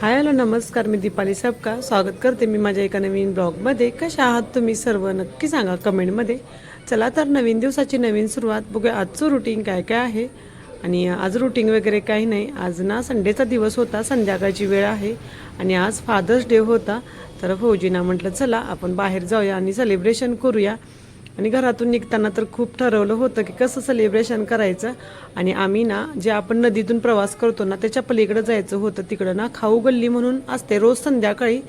Hi hello नमस्कार मी दीपाली सबका स्वागत करते मी माझ्या एका नवीन ब्लॉगमध्ये. कशा आहात तुम्ही सर्व? नक्की सांगा कमेंटमध्ये. चला तर नवीन दिवसाची नवीन सुरुवात बघूया. आजचं रुटीन काय काय आहे? आणि आज रुटीन वगैरे काही नाही. आज ना संडेचा दिवस होता संध्याकाळची वेळ आहे. आणि आज फादर्स डे होता. तर फौजीना म्हटलं चला आपण बाहेर जाऊया आणि सेलिब्रेशन करूया. आणि घरातून निघताना तर खूप ठरवलं होतं की कसं सेलिब्रेशन करायचं. आणि आम्ही ना जे आपण नदीतून प्रवास करतो ना त्याच्या पलीकडे जायचं होतं तिकडं ना खाऊ गल्ली म्हणून असते. रोज संध्याकाळी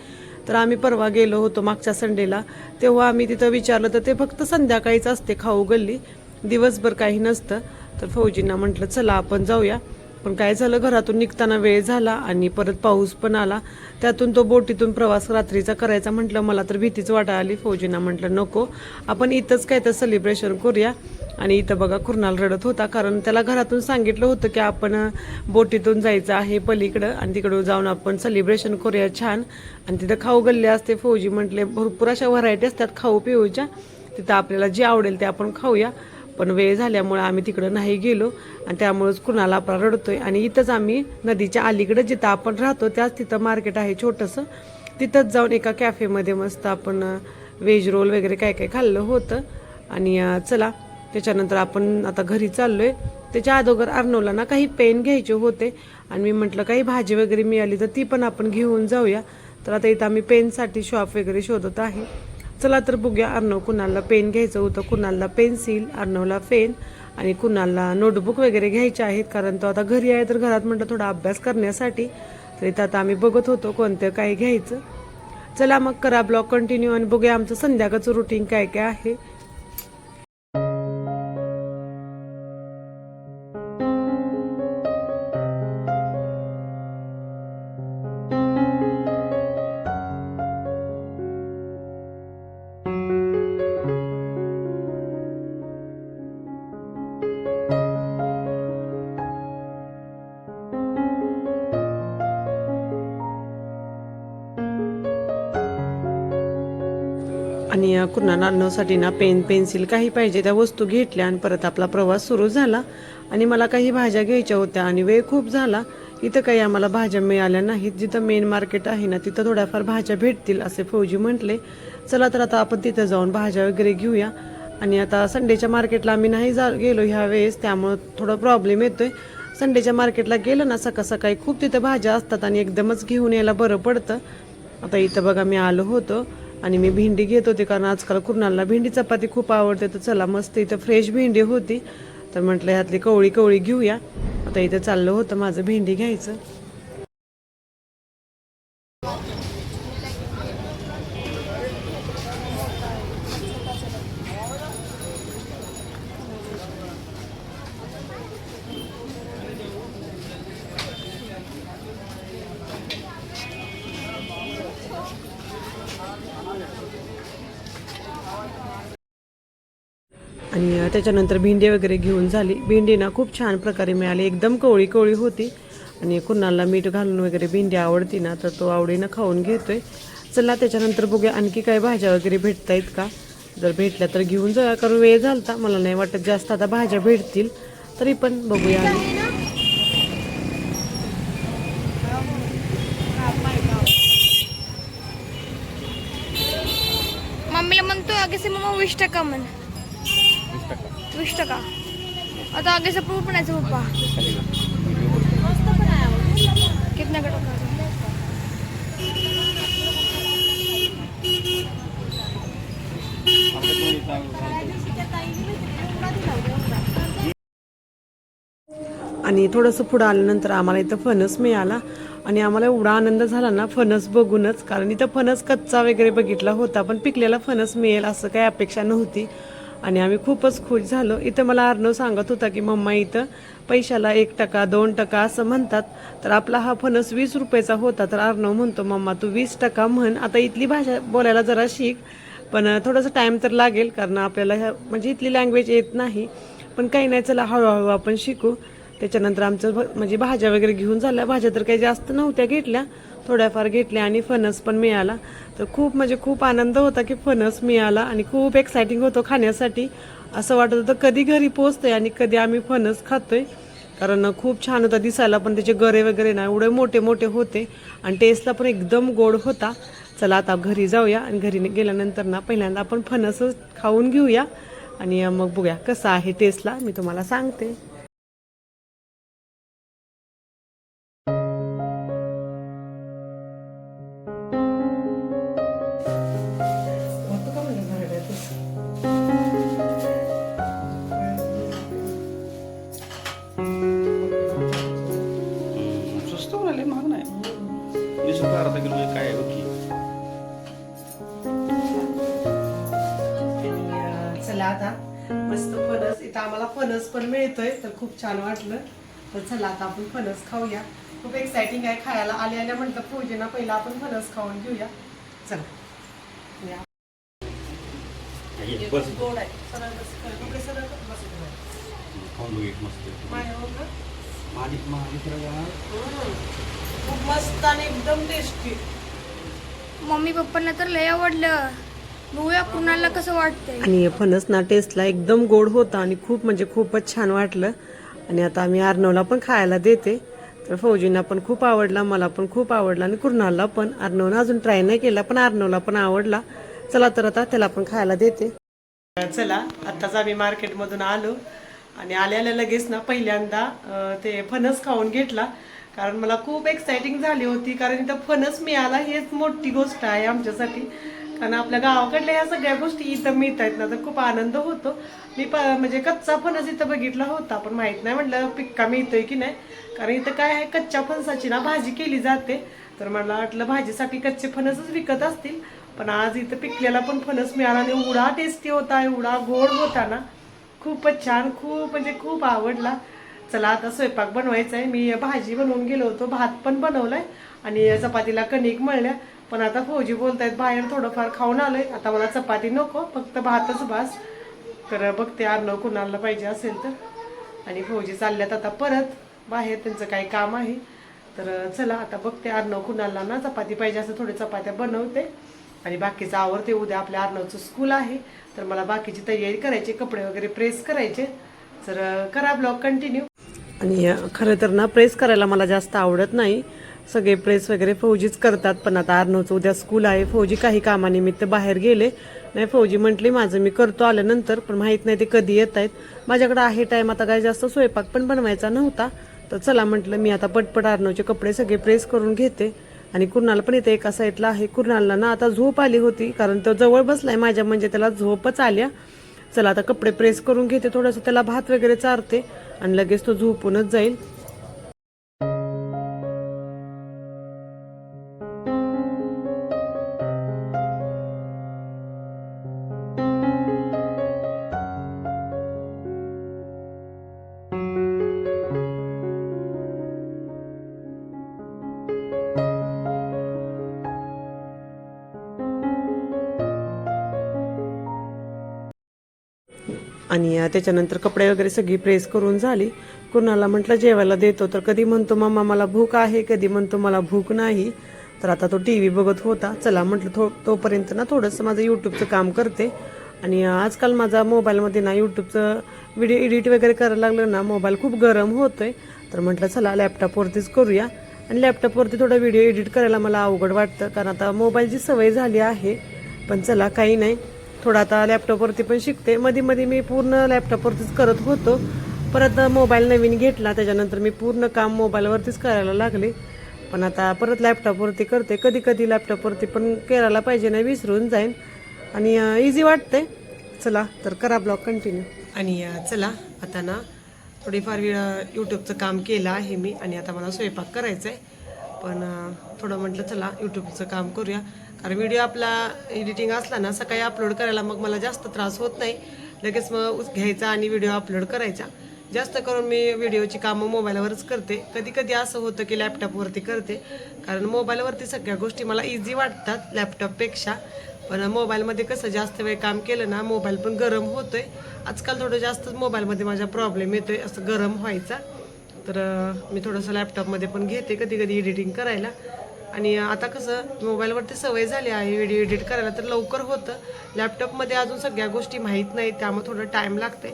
तर आम्ही परवा गेलो होतो मागच्या संडेला. तेव्हा आम्ही तिथं विचारलं तर ते फक्त संध्याकाळीच असते खाऊ गल्ली. दिवसभर काही नसतं. तर फौजींना म्हटलं चला आपण जाऊया. पण काय झालं घरातून निघताना वेळ झाला आणि परत पाऊस पण आला. त्यातून तो बोटीतून प्रवास रात्रीचा करायचा म्हटलं मला तर भीतीच वाटा आली. फौजींना म्हटलं नको आपण इथंच काय तर सेलिब्रेशन करूया. आणि इथं बघा कुर्नाल रडत होता कारण त्याला घरातून सांगितलं होतं की आपण बोटीतून जायचं आहे पलीकडं आणि तिकडं जाऊन आपण सेलिब्रेशन करूया छान. आणि तिथं खाऊ गल्ले असते फौजी म्हटले भरपूर अशा व्हरायटी असतात खाऊ पिऊच्या तिथं आपल्याला जे आवडेल ते आपण खाऊया. पण वेळ झाल्यामुळं आम्ही तिकडं नाही गेलो आणि त्यामुळंच कुणाला आपला रडतोय. आणि इथंच आम्ही नदीच्या अलीकडे जिथं आपण राहतो त्याच तिथं मार्केट आहे छोटंसं. तिथंच जाऊन एका कॅफेमध्ये मस्त आपण व्हेज रोल वगैरे काय काय खाल्लं होतं. आणि चला त्याच्यानंतर आपण आता घरी चाललोय. त्याच्या अगोदर अर्नवला ना काही पेन घ्यायचे होते. आणि मी म्हटलं काही भाजी वगैरे मिळाली तर ती पण आपण घेऊन जाऊया. तर आता इथं आम्ही पेनसाठी शॉप वगैरे शोधत आहे. चला तर बघूया अर्णव कुणाला पेन घ्यायचं होतं कुणाला पेन्सिल अर्णवला पेन आणि कुणाला नोटबुक वगैरे घ्यायचे आहेत कारण तो आता घरी आहे तर घरात म्हटलं थोडा अभ्यास करण्यासाठी. तर इथं आता आम्ही बघत होतो कोणतं काय घ्यायचं. चला मग करा ब्लॉग कंटिन्यू आणि बघूया आमचं संध्याकाळचं रुटीन काय काय आहे. कुणाला आणण्यासाठी ना पेन पेन्सिल काही पाहिजे त्या वस्तू घेतल्या आणि परत आपला प्रवास सुरू झाला. आणि मला काही भाज्या घ्यायच्या होत्या आणि वेळ खूप झाला. इथं काही आम्हाला भाज्या मिळाल्या नाहीत. जिथं मेन मार्केट आहे ना तिथं थोड्याफार भाज्या भेटतील असे फौजी म्हटले. चला तर आता आपण तिथं जाऊन भाज्या वगैरे घेऊया. आणि आता संडेच्या मार्केटला आम्ही नाही जा गेलो ह्या वेळेस त्यामुळं थोडा प्रॉब्लेम येतोय. संडेच्या मार्केटला गेलं ना सकाळ सकाळी खूप तिथं भाज्या असतात आणि एकदमच घेऊन यायला बरं पडतं. आता इथं बघा मी आलो होतो. आणि मी भेंडी घेत होते कारण आजकाल कुणाला भेंडी चपाती खूप आवडते. तर चला मस्त इथं फ्रेश भेंडी होती. तर म्हटलं ह्यातली कवळी कवळी घेऊया. आता इथं चाललं होतं माझं भेंडी घ्यायचं. आणि त्याच्यानंतर भेंडी वगैरे घेऊन झाली. भेंडी ना खूप छान प्रकारे मिळाली. एकदम कवळी कवळी होती. आणि कुणाला मीठ घालून वगैरे भेंडी आवडती ना तर तो आवडीनं खाऊन घेतोय. चला त्याच्यानंतर बघूया आणखी काय भाज्या वगैरे भेटत आहेत का? जर भेटल्या तर घेऊन जा कारण वेळ झालता. मला नाही वाटत जास्त आता भाज्या भेटतील. तरी पण बघूया. मम्मीला म्हणतो अगदी मग वीस टक्का म्हण? वीस टक्का आता आगे से प्रूफ बनायचं पप्पा. कितना का आणि थोडंसं पुढं आल्यानंतर आम्हाला इथं फणस मिळाला. आणि आम्हाला एवढा आनंद झाला ना फणस बघूनच. कारण इथं फणस कच्चा वगैरे बघितला होता पण पिकलेला फणस मिळेल असं काही अपेक्षा नव्हती. आणि आम्ही खूपच खुश झालो. इथं मला अर्णव सांगत होता की मम्मा इथं पैशाला एक टका दोन टका असं म्हणतात. तर आपला हा फणस वीस रुपयाचा होता. तर अर्णव म्हणतो मम्मा तू वीस टका म्हण. आता इथली भाषा बोलायला जरा शिक. पण थोडासा टाईम तर लागेल कारण आपल्याला ह्या म्हणजे इथली लँग्वेज येत नाही. पण काही नाही चला हळूहळू आपण शिकू. त्याच्यानंतर आमचं भ- म्हणजे भाज्या वगैरे घेऊन झाल्या. भाज्या तर काही जास्त नव्हत्या घेतल्या. थोड्याफार घेतल्या आणि फणस पण मिळाला. तर खूप म्हणजे खूप आनंद होता की फणस मिळाला आणि खूप एक्साइटिंग होतो खाण्यासाठी. असं वाटत होतं कधी घरी पोचतोय आणि कधी आम्ही फणस खातोय. कारण खूप छान होता दिसायला पण त्याचे गरे वगैरे ना एवढे मोठे मोठे होते आणि टेस्टला पण एकदम गोड होता. चला आता घरी जाऊया आणि घरी गेल्यानंतर ना पहिल्यांदा आपण फणसच खाऊन घेऊया आणि मग बघूया कसं आहे टेस्टला मी तुम्हाला सांगते. मस्त फणस. इथं आम्हाला फणस पण मिळतोय तर खूप छान वाटलं. तर चला आता आपण फणस खाऊया. खूप एक्साइटिंग आहे खायला आल्या आल्या म्हटलं पूजेना पहिला आपण फणस खाऊन घेऊया. चला. या. हे गोड आहे. सरळ बस सरळ बस. खूप मस्त आणि एकदम टेस्टी मम्मी पप्पांना तर लय आवडलं. बघूया कुणाला कसं वाटतंय. आणि फणस ना टेस्टला एकदम गोड होता आणि खूप म्हणजे खूपच छान वाटलं. आणि आता आम्ही अर्णवला पण खायला देते. तर फौजींना पण खूप आवडला मला पण खूप आवडला आणि कुर्नालला पण. अर्णवनं अजून ट्राय नाही केला पण अर्णवला पण आवडला. चला तर आता त्याला पण खायला देते. चला आत्ताच आम्ही मार्केटमधून आलो. आणि आल्या आल्या लगेच ना पहिल्यांदा अं, ते फणस खाऊन घेतला. कारण मला खूप एक्साइटिंग झाली होती. कारण इथं फणस मिळाला हेच मोठी गोष्ट आहे आमच्यासाठी. कारण आपल्या गावाकडल्या ह्या सगळ्या गोष्टी इथं मिळत आहेत ना तर खूप आनंद होतो. मी प म्हणजे कच्चा फणस इथं बघितला होता पण माहीत नाही म्हटलं पिक्का मिळतोय की नाही. कारण इथं काय आहे कच्च्या फणसाची ना भाजी केली जाते. तर मला वाटलं भाजीसाठी कच्चे फणसच विकत असतील. पण आज इथं पिकलेला पण फणस मिळाला आणि एवढा टेस्टी होता एवढा गोड होता ना. खूपच छान खूप म्हणजे खूप आवडला. चला आता स्वयंपाक बनवायचा आहे. मी भाजी बनवून गेलो होतो भात पण बनवलाय. आणि चपातीला कणिक मळल्या. पण आता फौजी बोलतायत बाहेर थोडंफार खाऊन आलोय. आता मला चपाती नको फक्त भातच भास तर बघते अर्णव कुणाला पाहिजे असेल तर. आणि फौजी चालल्यात आता परत. बाहेर त्यांचं काही काम आहे. तर चला आता बघते अर्णव कुणाला ना चपाती पाहिजे असं थोडी चपात्या बनवते. आणि बाकीचं आवडते उद्या आपल्या अर्णवचं स्कूल आहे. तर मला बाकीची तयारी करायची कपडे वगैरे प्रेस करायचे. तर करा ब्लॉग कंटिन्यू आणि खरं तर ना प्रेस करायला मला जास्त आवडत नाही. सगळे प्रेस वगैरे फौजीच करतात पण आता अर्णवचं उद्या स्कूल आहे. फौजी काही कामानिमित्त बाहेर गेले. नाही फौजी म्हटली माझं मी करतो आल्यानंतर पण माहीत नाही ते कधी येत आहेत. माझ्याकडे आहे टाईम आता काय जास्त स्वयंपाक पण बनवायचा नव्हता. तर चला म्हटलं मी आता पटपट अर्णवचे कपडे सगळे प्रेस करून घेते. आणि कुर्नाल पण इथे एका साईडला आहे. कुर्नालला ना आता झोप आली होती कारण तो जवळ बसलाय माझ्या म्हणजे त्याला झोपच आल्या. चला आता कपडे प्रेस करून घेते थोडंसं त्याला भात वगैरे चारते. आणि लगेच तो झोपूनच जाईल. आणि त्याच्यानंतर कपडे वगैरे सगळी प्रेस करून झाली. कुणाला म्हटलं जेवायला देतो तर कधी म्हणतो मम्मा मला भूक आहे. कधी म्हणतो मला भूक नाही. तर आता तो टी व्ही बघत होता. चला म्हटलं थो तोपर्यंत ना थोडंसं माझं यूट्यूबचं काम करते. आणि आजकाल माझा मोबाईलमध्ये ना यूट्यूबचं व्हिडिओ एडिट वगैरे करायला लागलं ना मोबाईल खूप गरम होतोय. तर म्हटलं चला लॅपटॉपवरतीच करूया. आणि लॅपटॉपवरती थोडा व्हिडिओ एडिट करायला मला अवघड वाटतं कारण आता मोबाईलची सवय झाली आहे. पण चला काही नाही. थोडं आता लॅपटॉपवरती पण शिकते. मध्ये मध्ये मी पूर्ण लॅपटॉपवरतीच करत होतो. परत मोबाईल नवीन घेतला. त्याच्यानंतर मी पूर्ण काम मोबाईलवरतीच करायला लागले. पण आता परत लॅपटॉपवरती करते. कधी कधी लॅपटॉपवरती पण करायला पाहिजे नाही विसरून जाईन. आणि इझी वाटते चला तर करा ब्लॉग कंटिन्यू आणि चला आता ना थोडीफार यूट्यूबचं काम केलं आहे मी. आणि आता मला स्वयंपाक करायचा आहे पण थोडं म्हटलं चला यूट्यूबचं काम करूया. कारण व्हिडिओ आपला एडिटिंग असला ना सकाळी अपलोड करायला मग मला जास्त त्रास होत नाही. लगेच मग घ्यायचा आणि व्हिडिओ अपलोड करायचा. जास्त करून मी व्हिडिओची कामं मोबाईलवरच करते. कधी कधी असं होतं की लॅपटॉपवरती करते. कारण मोबाईलवरती सगळ्या गोष्टी मला इझी वाटतात लॅपटॉपपेक्षा पण मोबाईलमध्ये कसं जास्त वेळ काम केलं ना मोबाईल पण गरम होतोय. आजकाल थोडं जास्त मोबाईलमध्ये माझा प्रॉब्लेम येतोय असं गरम व्हायचा. तर मी थोडंसं लॅपटॉपमध्ये पण घेते कधी कधी एडिटिंग करायला. आणि आता कसं मोबाईलवरती सवय झाली आहे व्हिडिओ एडिट करायला तर लवकर होतं. लॅपटॉपमध्ये अजून सगळ्या गोष्टी माहीत नाहीत त्यामुळे थोडं टाईम लागते.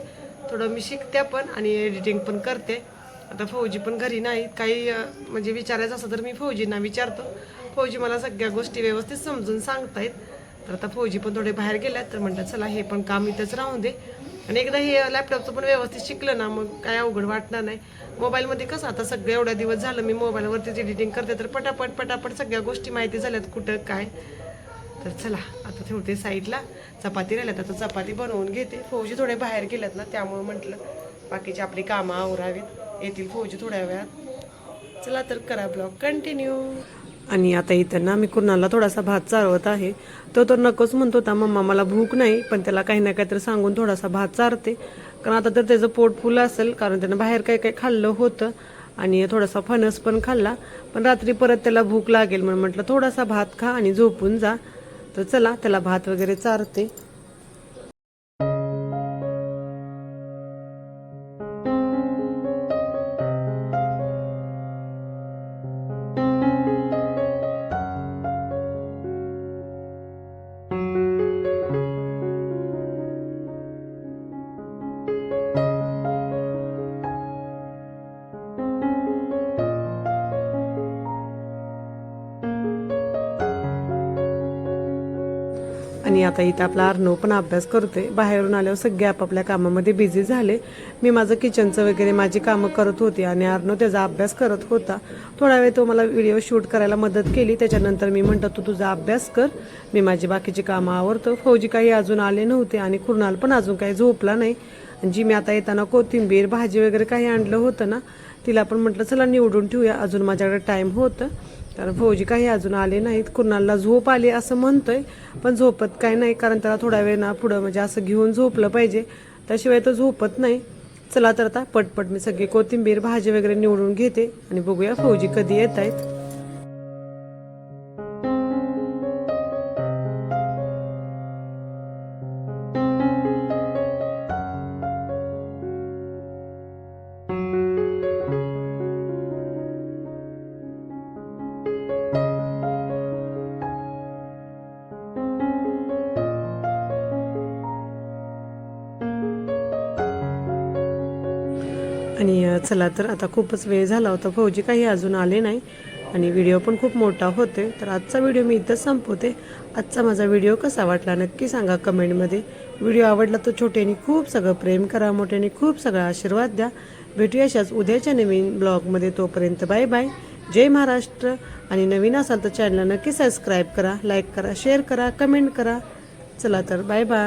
थोडं मी शिकते पण आणि एडिटिंग पण करते. आता फौजी पण घरी नाहीत. काही म्हणजे विचारायचं असं तर मी फौजींना विचारतो. फौजी मला सगळ्या गोष्टी व्यवस्थित समजून सांगतायत. तर आता फौजी पण थोडे बाहेर गेल्यात तर म्हणतात चला हे पण काम इथंच राहून दे. आणि एकदा हे लॅपटॉपचं पण व्यवस्थित शिकलं ना मग काय अवघड वाटणार नाही. मोबाईलमध्ये कसं आता सगळं एवढ्या दिवस झालं मी मोबाईलवरतीच एडिटिंग करते तर पटापट पटापट सगळ्या गोष्टी माहिती झाल्यात कुठं काय. तर चला आता ठेवते साईडला चपाती राहिल्यात आता चपाती बनवून घेते. फौजी थोडे बाहेर गेल्यात ना त्यामुळं म्हटलं बाकीची आपली कामं आवरावीत. येतील फौजी थोड्या वेळात. चला तर करा ब्लॉग कंटिन्यू आणि आता इथं ना मी कुणाला थोडासा भात चारवत आहे. तो तर नकोच म्हणत होता मम्मा मला भूक नाही. पण त्याला काही ना काहीतरी सांगून थोडासा भात चारते. कारण आता तर त्याचं पोट फुलं असेल कारण त्यानं बाहेर काही काही खाल्लं होतं. आणि थोडासा फणस पण खाल्ला. पण रात्री परत त्याला भूक लागेल म्हणून म्हटलं थोडासा भात खा आणि झोपून जा. तर चला त्याला भात वगैरे चारते. आणि आता इथं आपला अर्णव पण अभ्यास करतोय. बाहेरून आल्यावर सगळे आपापल्या कामामध्ये बिझी झाले. मी माझं किचनचं वगैरे माझी कामं करत होती आणि अर्णव त्याचा अभ्यास करत होता. थोडा वेळ तो मला व्हिडिओ शूट करायला मदत केली. त्याच्यानंतर मी म्हणतो तू तुझा अभ्यास कर. मी माझी बाकीची कामं आवरतो. फौजी काही अजून आले नव्हते आणि कुणाल पण अजून काही झोपला नाही. जी मी आता येताना कोथिंबीर भाजी वगैरे काही आणलं होतं ना तिला पण म्हटलं चला निवडून ठेवूया. अजून माझ्याकडे टाईम होतं. कारण फौजी काही अजून आले नाहीत. कुणाला झोप आली असं म्हणतोय पण झोपत काही नाही कारण त्याला थोडा वेळ ना पुढं म्हणजे असं घेऊन झोपलं पाहिजे. त्याशिवाय तो झोपत नाही. चला तर आता पटपट मी सगळी कोथिंबीर भाजी वगैरे निवडून घेते आणि बघूया फौजी कधी येत आहेत चला तर आता खूपच वेळ झाला होता. फौजी काही अजून आले नाही आणि व्हिडिओ पण खूप मोठा होते तर आजचा व्हिडिओ मी इथंच संपवते. आजचा माझा व्हिडिओ कसा वाटला नक्की सांगा कमेंटमध्ये व्हिडिओ आवडला तर छोट्याने खूप सगळं प्रेम करा मोठ्याने खूप सगळा आशीर्वाद द्या. भेटूया अशाच उद्याच्या नवीन ब्लॉगमध्ये तोपर्यंत बाय बाय जय महाराष्ट्र. आणि नवीन असाल तर चॅनलला नक्की सबस्क्राईब करा लाईक करा शेअर करा कमेंट करा. चला तर बाय बाय